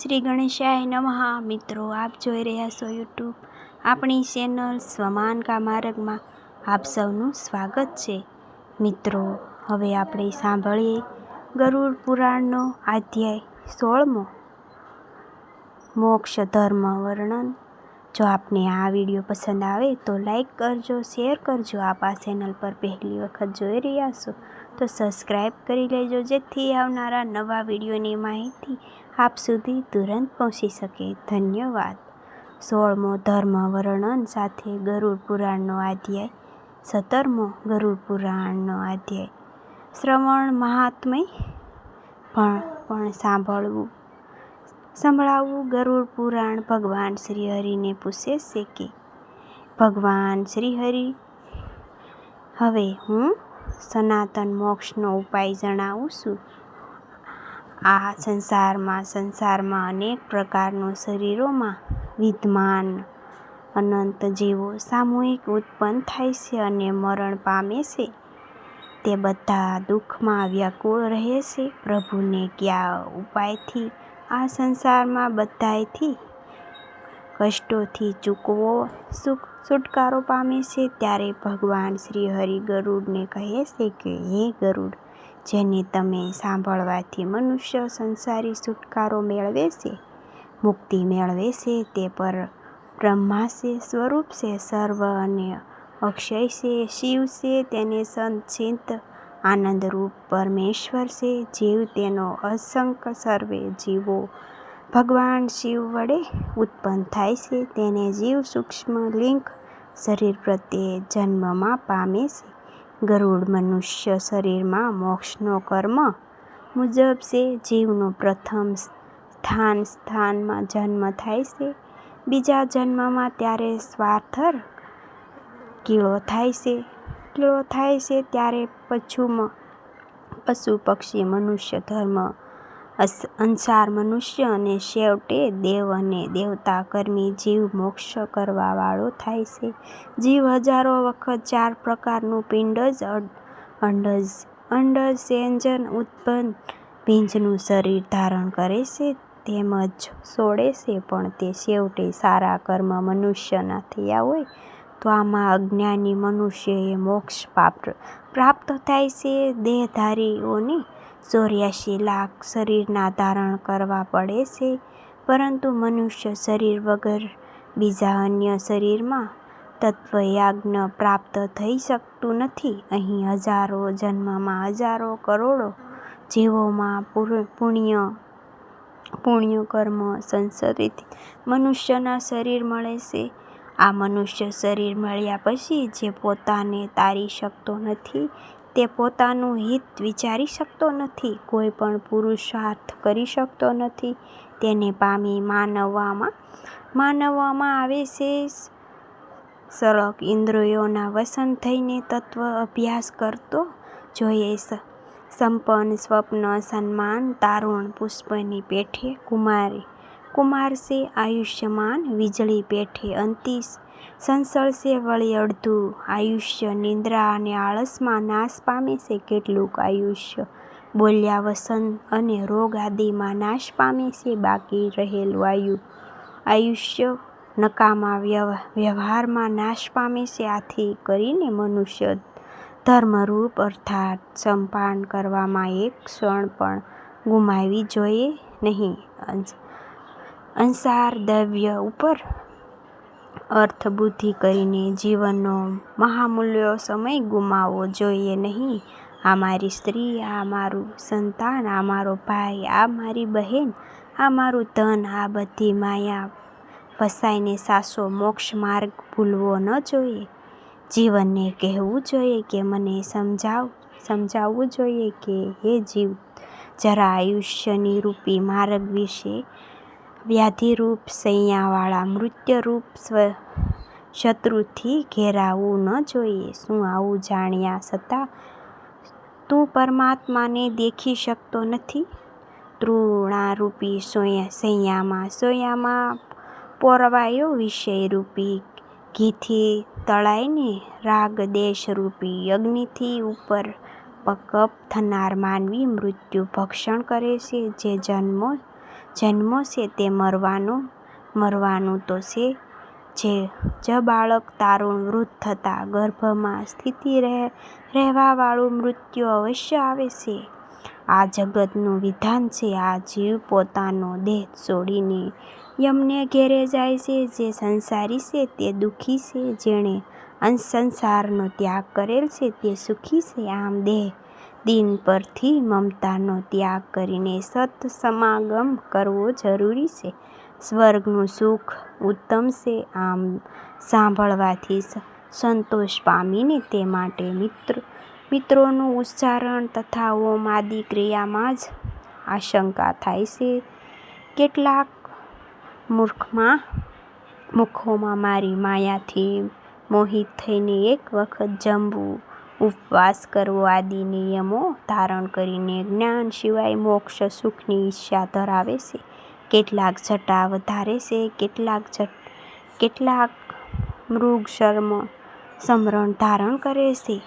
શ્રી ગણેશાય નમઃ. મિત્રો, આપ જોઈ રહ્યા છો યુટ્યુબ આપણી ચેનલ સ્વમાનકા માર્ગમાં આપ સૌનું સ્વાગત છે. મિત્રો, હવે આપણે સાંભળીએ ગરુડ પુરાણનો અધ્યાય સોળમો. મોક્ષ ધર્મ વર્ણન. જો આપને આ વીડિયો પસંદ આવે તો લાઈક કરજો, શેર કરજો. આપ આ ચેનલ પર પહેલી વખત જોઈ રહ્યા છો તો સબસ્ક્રાઈબ કરી લેજો જેથી આવનારા નવા વિડીયોની માહિતી આપ સુધી તુરંત પહોંચી શકે. ધન્યવાદ. સોળમો ધર્મ વર્ણન સાથે ગરુડ પુરાણનો અધ્યાય. સત્તરમો ગરુડ પુરાણનો અધ્યાય. શ્રવણ મહાત્મય? પણ પણ સાંભળવું. સંભળાવવું ગરુડ પુરાણ ભગવાન શ્રી હરિને પૂછે છે કે, ભગવાન શ્રી હરિ, હવે હું સનાતન મોક્ષનો ઉપાય જણાવું છું? આ સંસારમાં સંસારમાં અનેક પ્રકારનું શરીરોમાં વિદ્યમાન અનંત જીવો સામૂહિક ઉત્પન્ન થાય છે અને મરણ પામે છે. તે બધા દુઃખમાં વ્યાકુળ રહે છે. પ્રભુને કયા ઉપાયથી આ સંસારમાં બધાયથી કષ્ટોથી ચૂકવો, સુખ, છુટકારો પામે છે? ત્યારે ભગવાન શ્રી હરિ ગરુડને કહે છે કે, હે ગરુડ જેને તમે સાંભળવાથી મનુષ્ય સંસારી છુટકારો મેળવે છે, મુક્તિ મેળવે છે, તે પર બ્રહ્મા છે સ્વરૂપ છે, સર્વ અને અક્ષય છે, શિવ છે, તેને સંચિત આનંદરૂપ પરમેશ્વર છે, જીવ તેનો અસંક સર્વે જીવો. ભગવાન શિવ વડે ઉત્પન્ન થાય છે, તેને જીવ સૂક્ષ્મ લિંગ શરીર પ્રત્યે જન્મમાં પામે છે. ગરુડ મનુષ્ય શરીરમાં મોક્ષનો કર્મ મુજબ છે. જીવનું પ્રથમ સ્થાન સ્થાનમાં જન્મ થાય છે. બીજા જન્મમાં ત્યારે સ્વાર્થર કીળો થાય છે. કીળો થાય છે ત્યારે પછુમાં પશુ પક્ષી મનુષ્ય ધર્મ અંસાર મનુષ્ય અને છેવટે દેવ અને દેવતા કર્મી જીવ મોક્ષ કરવા વાળો થાય છે. જીવ હજારો વખત ચાર પ્રકારનું પિંડજ અંડજ અંડજ સેંજન ઉત્પન્ન ભીંજનું શરીર ધારણ કરે છે. તેમજ છોડે છે, પણ તે છેવટે સારા કર્મ મનુષ્યના થયા હોય, તો આમાં અજ્ઞાની મનુષ્યએ મોક્ષ પ્રાપ્ત થાય છે. દેહધારીઓને ચોર્યાસી લાખ શરીરના ધારણ કરવા પડે છે, પરંતુ મનુષ્ય શરીર વગર બીજા અન્ય શરીરમાં તત્વયાજ્ઞ પ્રાપ્ત થઈ શકતું નથી. અહીં હજારો જન્મમાં હજારો કરોડો જીવોમાં પુણ્ય પુણ્ય કર્મ સંસરિત મનુષ્યના શરીર મળે છે. આ મનુષ્ય શરીર મળ્યા પછી જે પોતાને તારી શકતો નથી તે પોતાનું હિત વિચારી શકતો નથી, કોઈ પણ પુરુષાર્થ કરી શકતો નથી. તેને પામી માનવવામાં માનવવામાં આવે છે. સળગ ઇન્દ્રિયોના વસન થઈને તત્વ અભ્યાસ કરતો જોઈએ સંપન્ન, સ્વપ્ન, સન્માન, તારુણ પુષ્પની પેઠે કુમારી. કુમાર છે આયુષ્યમાન, વીજળી પેઠે અંતિશ સંસળ છે વળી અડધું. આયુષ્ય, નિંદ્રા અને આળસમાં નાશ પામે છે કેટલુંક આયુષ્ય. બોલ્યા વસન અને રોગ આદિમાં નાશ પામે છે બાકી રહેલું આયુ. આયુષ્ય નકામા વ્યવહારમાં નાશ પામે છે આથી કરીને મનુષ્ય ધર્મરૂપ અર્થાત સંપાન કરવામાં એક ક્ષણ પણ ગુમાવી જોઈએ નહીં. અંસાર દ્રવ્ય ઉપર અર્થ બુદ્ધિ કરીને જીવનનો મહામૂલ્યો સમય ગુમાવવો જોઈએ નહીં. આ મારી સ્ત્રી, આ મારું સંતાન, આ મારો ભાઈ, આ મારી બહેન, આ મારું ધન, આ બધી માયા ફસાઈને સાસો મોક્ષ માર્ગ ભૂલવો ન જોઈએ. જીવનને કહેવું જોઈએ કે મને સમજાવ, સમજાવવું જોઈએ કે હે જીવ, જરા આયુષ્યની રૂપી માર્ગ વિશે વ્યાધિરૂપ સૈયાવાળા મૃત્યુરૂપ સ્વ શત્રુથી ઘેરાવું ન જોઈએ. શું આવું જાણ્યા છતાં તું પરમાત્માને દેખી શકતો નથી? તૃણારૂપી સૈયામાં સોયામાં પોરવાયો વિષયરૂપી ઘીથી તળાઈને રાગ દેશરૂપી અગ્નિથી ઉપર પકપ થનાર માનવી મૃત્યુ ભક્ષણ કરે છે. જે જન્મો જન્મો છે તે મરવાનું મરવાનું તો છે જે. જ બાળક તારુણ વૃદ્ધ થતાં ગર્ભમાં સ્થિતિ રહેવાવાળું મૃત્યુ અવશ્ય આવે છે. આ જગતનું વિધાન છે આ જીવ પોતાનો દેહ છોડીને યમને ઘેરે જાય છે, જે સંસારી છે તે દુઃખી છે, જેણે સંસારનો ત્યાગ કરેલ છે તે સુખી છે આમ દેહ દિન પરથી મમતાનો ત્યાગ કરીને સત સમાગમ કરવો જરૂરી છે. સ્વર્ગનું સુખ ઉત્તમ છે આમ સાંભળવાથી સંતોષ પામીને તે માટે મિત્ર, મિત્રોનું ઉચ્ચારણ તથા ઓમ આદિ ક્રિયામાં જ આશંકા થાય છે. કેટલાક મુખોમાં મારી માયાથી મોહિત થઈને એક વખત જમવું ઉપવાસ કરવો આદિ નિયમો ધારણ કરીને જ્ઞાન સિવાય મોક્ષ સુખની ઈચ્છા ધરાવે છે. કેટલાક જટા વધારે છે, કેટલાક કેટલાક મૃગ શર્મ સમરણ ધારણ કરે છે.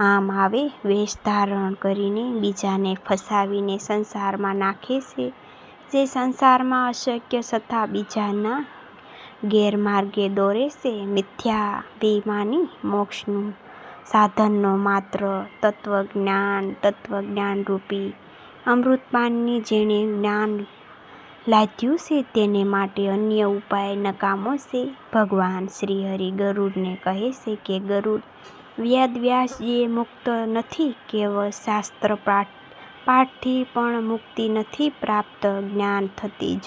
આમ આવે વેશ ધારણ કરીને બીજાને ફસાવીને સંસારમાં નાખે છે. જે સંસારમાં અશક્ય છતાં બીજાના ગેરમાર્ગે દોરે છે. મિથ્યાભિમાની મોક્ષનું સાધનનો માત્ર તત્વજ્ઞાન, તત્વજ્ઞાનરૂપી અમૃતપાનની જેણે જ્ઞાન લાદ્યું છે તેને માટે અન્ય ઉપાય નકામો છે. ભગવાન શ્રીહરિ ગરુડને કહે છે કે, ગરુડ વેદવ્યાસજીએ મુક્ત નથી, કેવળ શાસ્ત્ર પાઠથી પણ મુક્તિ નથી પ્રાપ્ત, જ્ઞાન થતી જ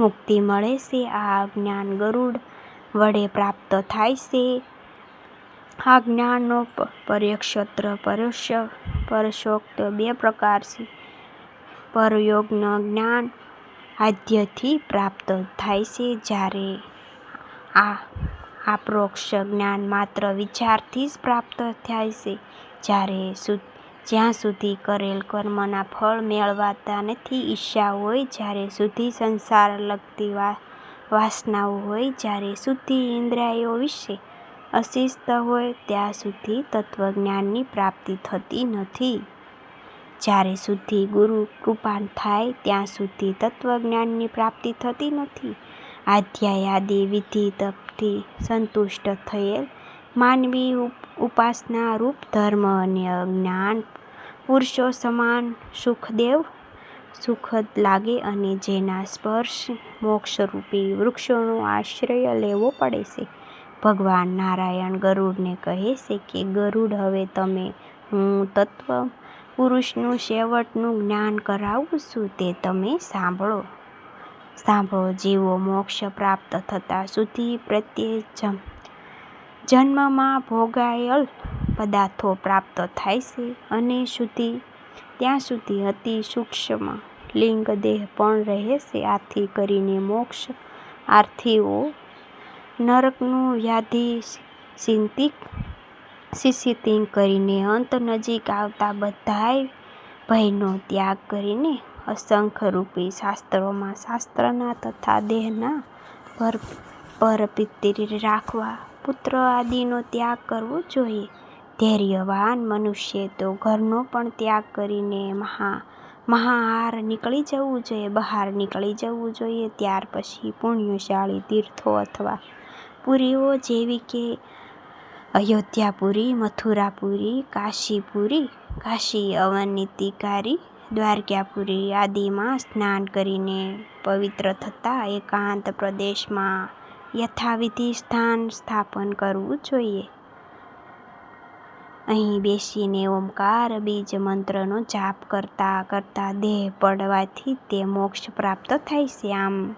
મુક્તિ મળે છે. આ જ્ઞાન ગરુડ વડે પ્રાપ્ત થાય છે. આ જ્ઞાનનો પર્યક્ષત્ર પરોક્ષોક્ત બે પ્રકાર છે પરયોગન જ્ઞાન આદ્યથી પ્રાપ્ત થાય છે જ્યારે આ આપરોક્ષ જ્ઞાન માત્ર વિચારથી જ પ્રાપ્ત થાય છે. જ્યારે જ્યાં સુધી કરેલ કર્મના ફળ મેળવાતા નથી, ઈચ્છા હોય જ્યારે સુધી સંસાર લગતી વાસનાઓ હોય, જ્યારે સુધી ઇન્દ્રિયો વિશે અશિસ્ત હોય ત્યાં સુધી તત્વજ્ઞાનની પ્રાપ્તિ થતી નથી. જ્યારે સુધી ગુરુ કૃપા થાય, ત્યાં સુધી તત્વજ્ઞાનની પ્રાપ્તિ થતી નથી. આધ્યાયાદિ વિધિ તપથી સંતુષ્ટ થયેલ માનવી ઉપાસના રૂપ ધર્મ અને અજ્ઞાન પુરુષો સમાન સુખદેવ, સુખદ લાગે અને જેના સ્પર્શ મોક્ષરૂપી વૃક્ષોનો આશ્રય લેવો પડે છે. ભગવાન નારાયણ ગરુડને કહે છે કે, ગરુડ, હવે તમે હું તત્વ પુરુષનું છેવટનું જ્ઞાન કરાવું છું તે તમે સાંભળો. સાંભળો, જીવો મોક્ષ પ્રાપ્ત થતાં સુધી પ્રત્યે જન્મમાં ભોગાયેલ પદાર્થો પ્રાપ્ત થાય છે અને સુધી, ત્યાં સુધી અતિ સૂક્ષ્મ લિંગ દેહ પણ રહે છે. આથી કરીને મોક્ષ આર્થીઓ નરકનું વ્યાધિ ચિંતિક શિશિતિંગ કરીને અંત નજીક આવતા બધાય ભયનો ત્યાગ કરીને અસંખ્યરૂપી શાસ્ત્રોમાં શાસ્ત્રના તથા દેહના પર પરપિત્રી રાખવા પુત્ર આદિનો ત્યાગ કરવો જોઈએ. ધૈર્યવાન મનુષ્ય તો ઘરનો પણ ત્યાગ કરીને મહા મહાહાર નીકળી જવું જોઈએ, બહાર નીકળી જવું જોઈએ, ત્યાર પછી પુણ્યશાળી તીર્થો અથવા પુરીઓ જેવી કે અયોધ્યાપુરી, મથુરાપુરી, કાશીપુરી કાશી અવનીતિકારી દ્વારકાપુરી આદિમાં સ્નાન કરીને પવિત્ર થતાં એકાંત પ્રદેશમાં યથાવિધિ સ્થાન સ્થાપન કરવું જોઈએ. અહીં બેસીને ઓમકાર બીજ મંત્રનો જાપ કરતા કરતાં દેહ પડવાથી તે મોક્ષ પ્રાપ્ત થાય છે. આમ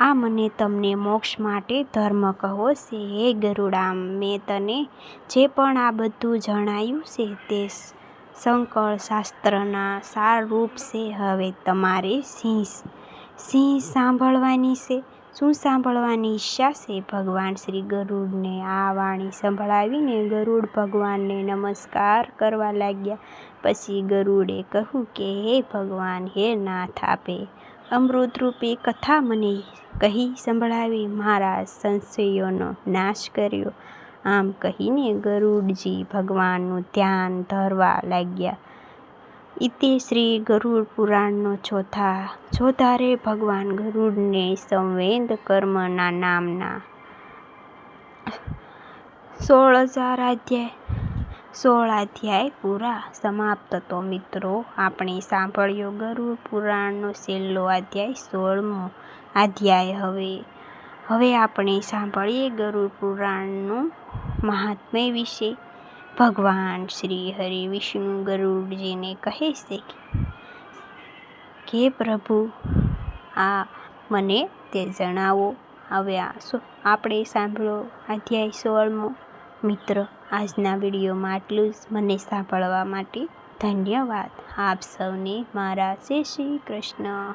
આ મને તમને મોક્ષ માટે ધર્મ કહો છે હે ગરુડામ. મેં તને જે પણ આ બધું જણાયું છે તે સંકળ શાસ્ત્રના સારરૂપ છે. હવે તમારે સિંહ સિંહ સાંભળવાની છે. શું સાંભળવાની ઈચ્છા છે? ભગવાન શ્રી ગરુડને આ વાણી સંભળાવીને ગરુડ ભગવાનને નમસ્કાર કરવા લાગ્યા. પછી ગરુડે કહ્યું કે, હે ભગવાન, હે નાથ આપે અમૃતરૂપી કથા મને કહી સંભળાવી. મારા સંશયોનો નાશ કર્યો. આમ કહીને ગરુડજી ભગવાનનું ધ્યાન ધરવા લાગ્યા. ઇતિ શ્રી ગરુડ પુરાણનો ચોથા, ચોધારે ભગવાન ગરુડને સંવેદ કર્મના નામના સોળ હજાર અધ્યાય સોળ અધ્યાય પૂરા સમાપ્ત તો મિત્રો. આપણે સાંભળ્યો ગરુડ પુરાણનો છેલ્લો અધ્યાય સોળમો અધ્યાય હવે. હવે આપણે સાંભળીએ ગરુડ પુરાણનું મહાત્મ્ય વિશે. ભગવાન શ્રી હરિ વિષ્ણુ ગરુડજીને કહે છે કે પ્રભુ, આ મને તે જણાવો. હવે આપણે સાંભળો અધ્યાય સોળમો મિત્ર, આજના વિડીયોમાં આટલું જ. મને સાંભળવા માટે ધન્યવાદ. આપ સૌને મારા શ્રી શ્રી કૃષ્ણ.